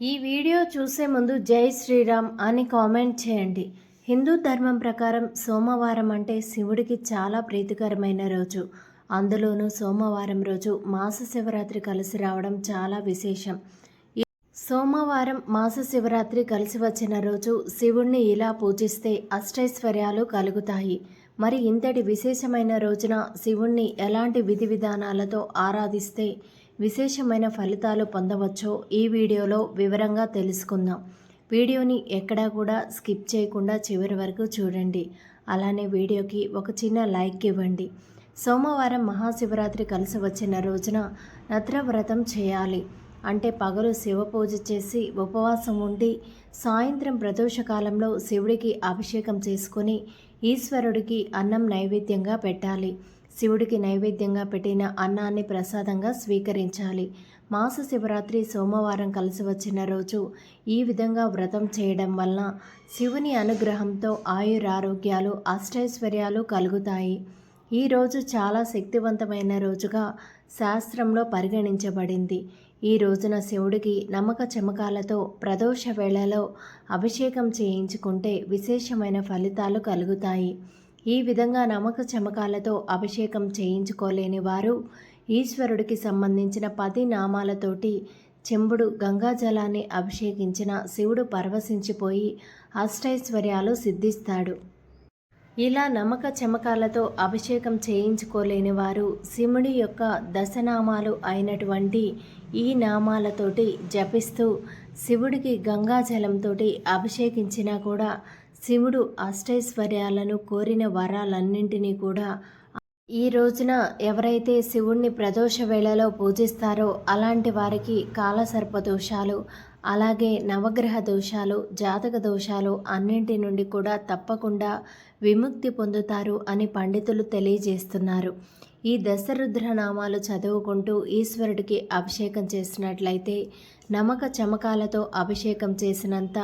ఈ వీడియో చూసే ముందు జై శ్రీరామ్ అని కామెంట్ చేయండి. హిందూ ధర్మం ప్రకారం సోమవారం అంటే శివుడికి చాలా ప్రీతికరమైన రోజు. అందులోనూ సోమవారం రోజు మాస శివరాత్రి కలిసి రావడం చాలా విశేషం. సోమవారం మాస శివరాత్రి కలిసి వచ్చిన రోజు శివుణ్ణి ఇలా పూజిస్తే అష్టైశ్వర్యాలు కలుగుతాయి. మరి ఇంతటి విశేషమైన రోజున శివుణ్ణి ఎలాంటి విధి విధానాలతో ఆరాధిస్తే విశేషమైన ఫలితాలు పొందవచ్చో ఈ వీడియోలో వివరంగా తెలుసుకుందాం. వీడియోని ఎక్కడా కూడా స్కిప్ చేయకుండా చివరి వరకు చూడండి. అలానే వీడియోకి ఒక చిన్న లైక్ ఇవ్వండి. సోమవారం మహాశివరాత్రి కలిసి వచ్చిన రోజున నత్రవ్రతం చేయాలి. అంటే పగలు శివ పూజ చేసి ఉపవాసం ఉండి సాయంత్రం ప్రదోషకాలంలో శివుడికి అభిషేకం చేసుకొని ఈశ్వరుడికి అన్నం నైవేద్యంగా పెట్టాలి. శివుడికి నైవేద్యంగా పెట్టిన అన్నాన్ని ప్రసాదంగా స్వీకరించాలి. మాస శివరాత్రి సోమవారం కలిసి వచ్చిన రోజు ఈ విధంగా వ్రతం చేయడం వలన శివుని అనుగ్రహంతో ఆయురారోగ్యాలు అష్టైశ్వర్యాలు కలుగుతాయి. ఈ రోజు చాలా శక్తివంతమైన రోజుగా శాస్త్రంలో పరిగణించబడింది. ఈ రోజున శివుడికి నమ్మక చమకాలతో ప్రదోష వేళలో అభిషేకం చేయించుకుంటే విశేషమైన ఫలితాలు కలుగుతాయి. ఈ విధంగా నమక చమకాలతో అభిషేకం చేయించుకోలేని వారు ఈశ్వరుడికి సంబంధించిన పది నామాలతోటి చెంబుడు గంగాజలాన్ని అభిషేకించిన శివుడు పరవశించిపోయి అష్టైశ్వర్యాలు సిద్ధిస్తాడు. ఇలా నమ్మక చమకాలతో అభిషేకం చేయించుకోలేని వారు శివుడి యొక్క దశనామాలు అయినటువంటి ఈ నామాలతోటి జపిస్తూ శివుడికి గంగాజలంతో అభిషేకించినా కూడా శివుడు అష్టైశ్వర్యాలను కోరిన వరాలన్నింటినీ కూడా ఈ రోజున ఎవరైతే శివుణ్ణి ప్రదోష వేళలో పూజిస్తారో అలాంటి వారికి కాలసర్ప దోషాలు అలాగే నవగ్రహ దోషాలు జాతక దోషాలు అన్నింటి నుండి కూడా తప్పకుండా విముక్తి పొందుతారు అని పండితులు తెలియజేస్తున్నారు. ఈ దశరుద్ర నామాలు చదువుకుంటూ ఈశ్వరుడికి అభిషేకం చేసినట్లయితే నమక చమకాలతో అభిషేకం చేసినంత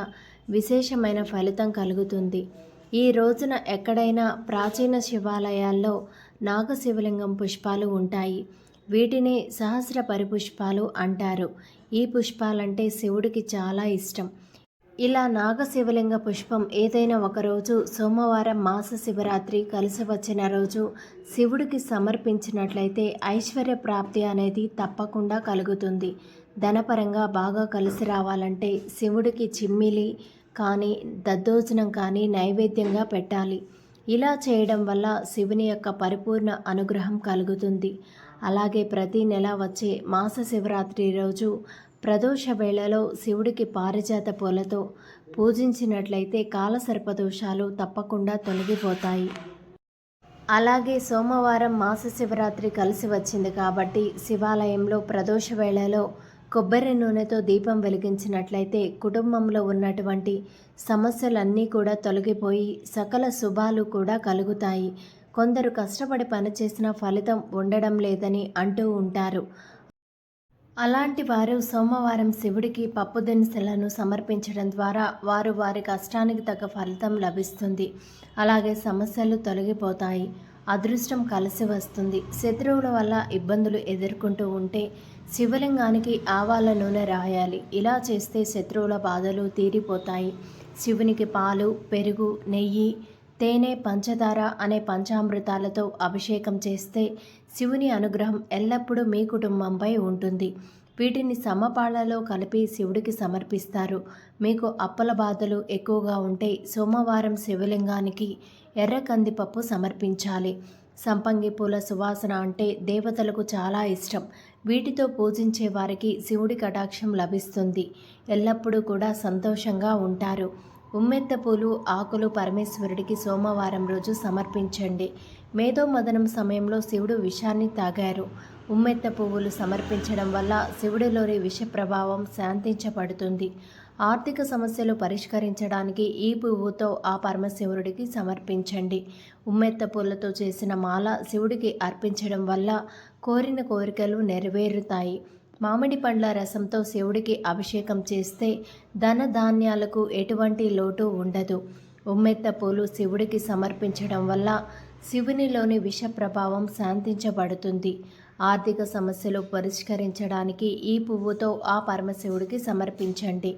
విశేషమైన ఫలితం కలుగుతుంది. ఈ రోజున ఎక్కడైనా ప్రాచీన శివాలయాల్లో నాగశివలింగం పుష్పాలు ఉంటాయి. వీటిని సహస్ర పరిపుష్పాలు అంటారు. ఈ పుష్పాలంటే శివుడికి చాలా ఇష్టం. ఇలా నాగశివలింగ పుష్పం ఏదైనా ఒకరోజు సోమవారం మాస శివరాత్రి కలిసి వచ్చిన రోజు శివుడికి సమర్పించినట్లయితే ఐశ్వర్య ప్రాప్తి అనేది తప్పకుండా కలుగుతుంది. ధనపరంగా బాగా కలిసి రావాలంటే శివుడికి చిమ్మిలి కానీ దద్దోజనం కానీ నైవేద్యంగా పెట్టాలి. ఇలా చేయడం వల్ల శివుని యొక్క పరిపూర్ణ అనుగ్రహం కలుగుతుంది. అలాగే ప్రతి నెల వచ్చే మాస శివరాత్రి రోజు ప్రదోష వేళలో శివుడికి పారిజాత పూలతో పూజించినట్లయితే కాలసర్పదోషాలు తప్పకుండా తొలగిపోతాయి. అలాగే సోమవారం మాస శివరాత్రి కలిసి వచ్చింది కాబట్టి శివాలయంలో ప్రదోష వేళలో కొబ్బరి నూనెతో దీపం వెలిగించినట్లయితే కుటుంబంలో ఉన్నటువంటి సమస్యలన్నీ కూడా తొలగిపోయి సకల శుభాలు కూడా కలుగుతాయి. కొందరు కష్టపడి పనిచేసిన ఫలితం ఉండడం లేదని అంటూ ఉంటారు. అలాంటి వారు సోమవారం శివుడికి పప్పు దినుసులను సమర్పించడం ద్వారా వారు వారి కష్టానికి తగ్గ ఫలితం లభిస్తుంది. అలాగే సమస్యలు తొలగిపోతాయి. అదృష్టం కలిసి వస్తుంది. శత్రువుల వల్ల ఇబ్బందులు ఎదుర్కొంటూ ఉంటే శివలింగానికి ఆవాల నూనె రాయాలి. ఇలా చేస్తే శత్రువుల బాధలు తీరిపోతాయి. శివునికి పాలు పెరుగు నెయ్యి తేనె పంచదార అనే పంచామృతాలతో అభిషేకం చేస్తే శివుని అనుగ్రహం ఎల్లప్పుడూ మీ కుటుంబంపై ఉంటుంది. వీటిని సమపాళ్ళలో కలిపి శివుడికి సమర్పిస్తారు. మీకు అప్పల బాధలు ఎక్కువగా ఉంటే సోమవారం శివలింగానికి ఎర్ర కందిపప్పు సమర్పించాలి. సంపంగి పూల సువాసన అంటే దేవతలకు చాలా ఇష్టం. వీటితో పూజించే వారికి శివుడి కటాక్షం లభిస్తుంది. ఎల్లప్పుడూ కూడా సంతోషంగా ఉంటారు. ఉమ్మెత్త పూలు ఆకులు పరమేశ్వరుడికి సోమవారం రోజు సమర్పించండి. మేధోమదనం సమయంలో శివుడు విషాన్ని తాగారు. ఉమ్మెత్త పువ్వులు సమర్పించడం వల్ల శివుడిలోని విష ప్రభావం శాంతించబడుతుంది. ఆర్థిక సమస్యలు పరిష్కరించడానికి ఈ పువ్వుతో ఆ పరమశివుడికి సమర్పించండి. ఉమ్మెత్త పూలతో చేసిన మాల శివుడికి అర్పించడం వల్ల కోరిన కోరికలు నెరవేరుతాయి. మామిడి పండ్ల రసంతో శివుడికి అభిషేకం చేస్తే ధన ధాన్యాలకు ఎటువంటి లోటు ఉండదు. ఉమ్మెత్త పూలు శివుడికి సమర్పించడం వల్ల శివునిలోని విష ప్రభావం శాంతించబడుతుంది. ఆర్థిక సమస్యలు పరిష్కరించడానికి ఈ పువ్వుతో ఆ పరమశివుడికి సమర్పించండి.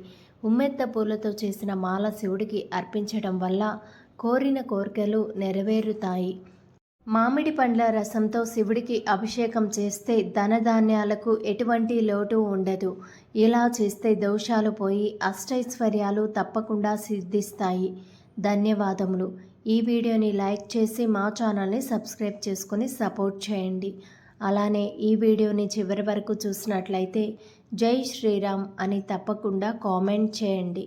ఉమ్మెత్త పూలతో చేసిన మాల శివుడికి అర్పించడం వల్ల కోరిన కోరికలు నెరవేరుతాయి. మామిడి పండ్ల రసంతో శివుడికి అభిషేకం చేస్తే ధనధాన్యాలకు ఎటువంటి లోటు ఉండదు. ఇలా చేస్తే దోషాలు పోయి అష్టైశ్వర్యాలు తప్పకుండా సిద్ధిస్తాయి. ధన్యవాదములు. ఈ వీడియోని లైక్ చేసి మా ఛానల్ని సబ్స్క్రైబ్ చేసుకొని సపోర్ట్ చేయండి. అలానే ఈ వీడియోని చివరి వరకు చూసినట్లయితే జై శ్రీరామ్ అని తప్పకుండా కామెంట్ చేయండి.